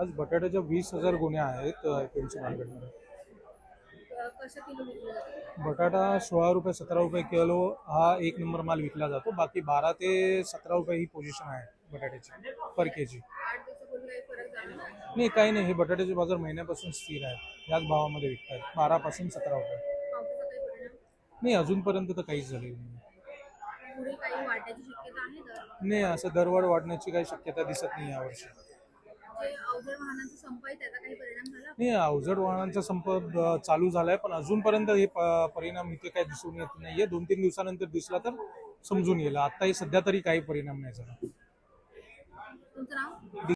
आज बटाट्याच्या वीस हजार गुन्हे आहेत एपीएमसी मार्केटमध्ये. बटाटा सोळा रुपये सतरा रुपये किलो हा एक नंबर माल विकला जातो. बाकी बारा ते सतरा रुपये ही पोझिशन आहे बटाट्याची पर के जी नाही? काही नाही. हे बटाट्याचे बाजार महिन्यापासून स्थिर आहेत. याच भावामध्ये विकतात बारापासून सतरा रुपये. नाही अजूनपर्यंत तर काहीच झालेलं नाही. नाही असं दरवाढ वाढण्याची काही शक्यता दिसत नाही यावर्षी. नाही अवजड वाहनांचा संप चालू झालाय पण अजूनपर्यंत हे परिणाम इथे काही दिसून येत नाहीये. दोन तीन दिवसानंतर दिसला तर समजून येईल. आता हे सध्या तरी काही परिणाम नाही झाला.